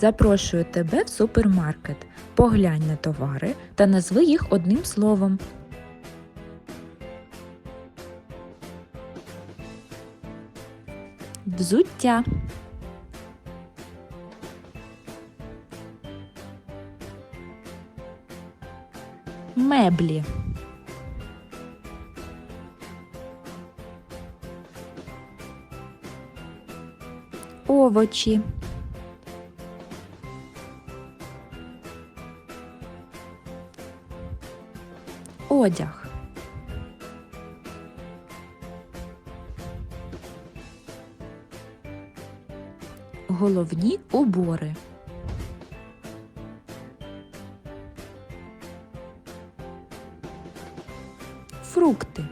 Запрошую тебе в супермаркет. Поглянь на товари та назви їх одним словом. Взуття. Меблі. Овочі. Одяг. Головні убори. Фрукти.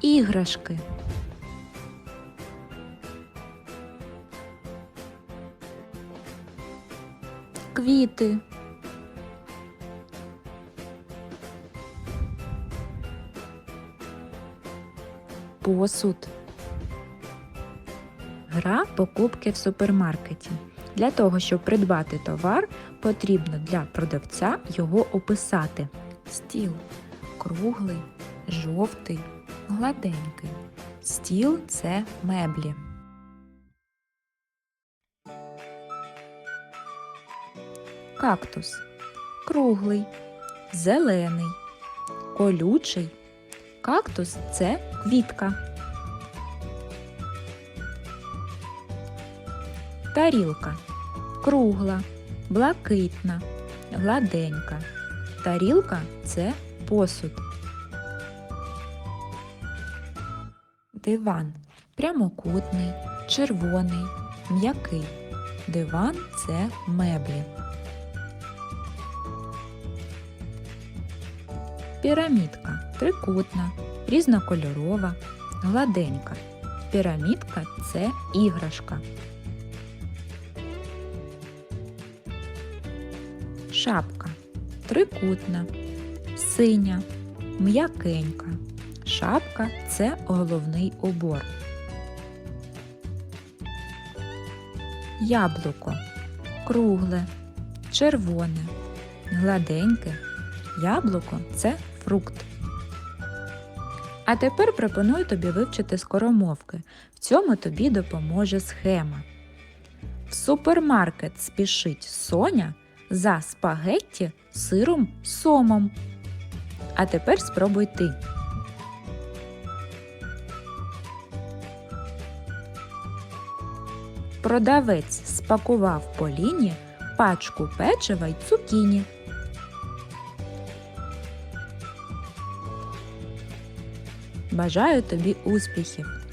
Іграшки. Квіти. Посуд. Гра покупки в супермаркеті. Для того, щоб придбати товар, потрібно для продавця його описати. Стіл круглий, жовтий, гладенький. Стіл це меблі. Кактус круглий, зелений, колючий. Кактус це квітка. Тарілка кругла, блакитна, гладенька. Тарілка це посуд. Диван прямокутний, червоний, м'який. Диван це меблі. Пірамідка трикутна, різнокольорова, гладенька. Пірамідка це іграшка. Шапка трикутна, синя, м'якенька. Шапка це головний убор. Яблуко кругле, червоне, гладеньке. Яблуко це фрукт. А тепер пропоную тобі вивчити скоромовки. В цьому тобі допоможе схема. В супермаркет спішить Соня за спагетті, сиром, сомом. А тепер спробуй ти. Продавець спакував Поліні пачку печива й цукіні. Бажаю тобі успіхів!